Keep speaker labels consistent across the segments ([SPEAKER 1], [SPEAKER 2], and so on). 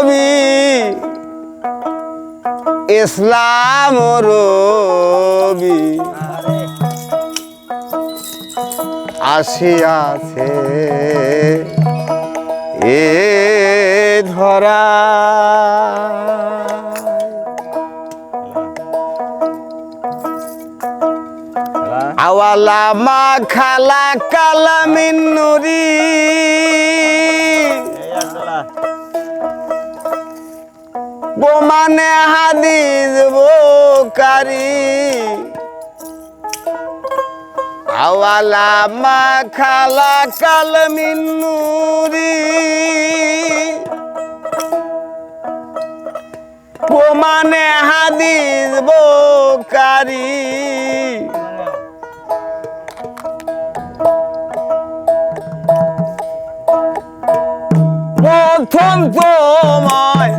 [SPEAKER 1] নবী ইসলাম রবি। আসিয়াছে এ ধরা। আওয়ালা মা খালা কালামিন নুরী। বোমানে হাদিস বোকারি। আওয়ালা মা খালা কাল মিনুরি বোমানে হাদিস বোকারি। প্রথম তোমায়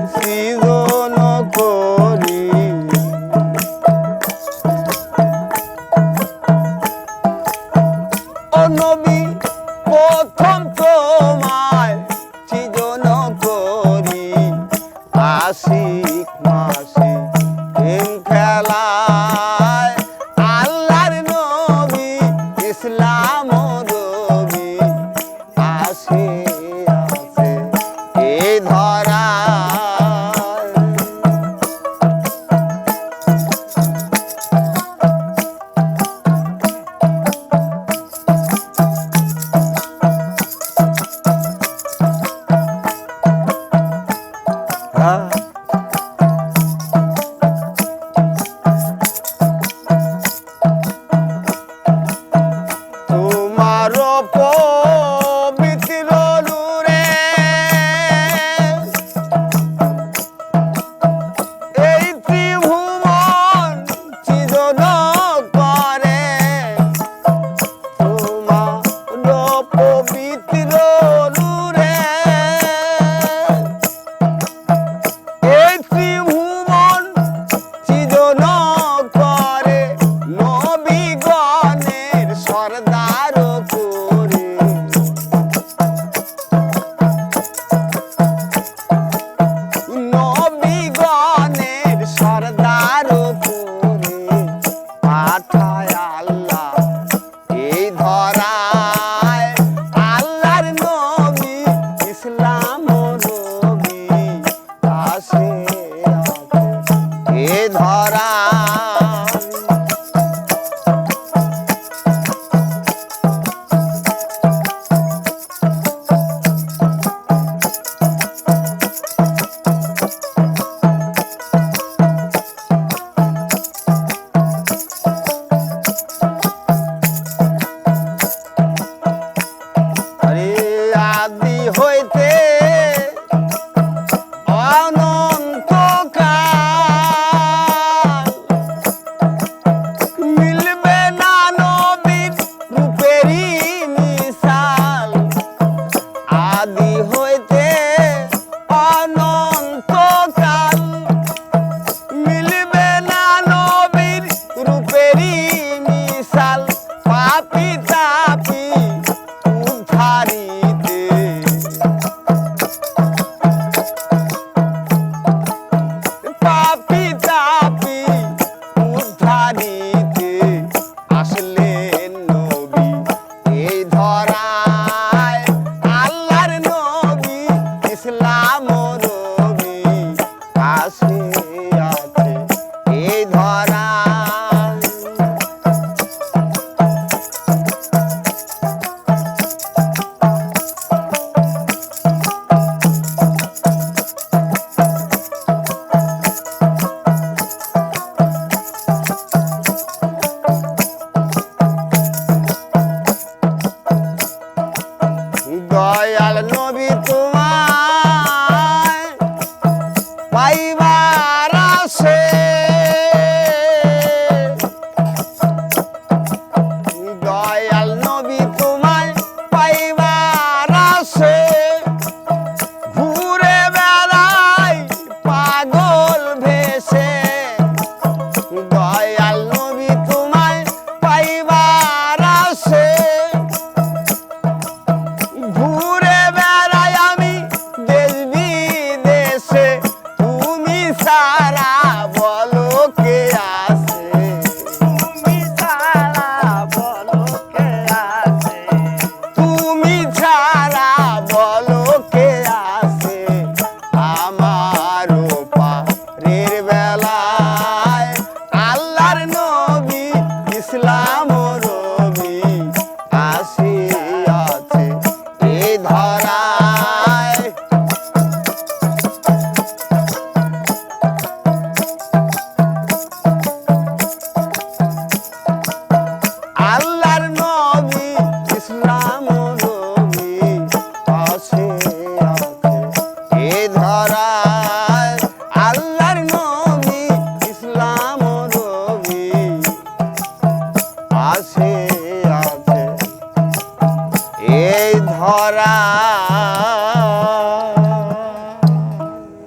[SPEAKER 1] খেলায় আল্লাহর ইসলাম রবি। আসি আছে এই ধরা হারা Bye bye. দেখা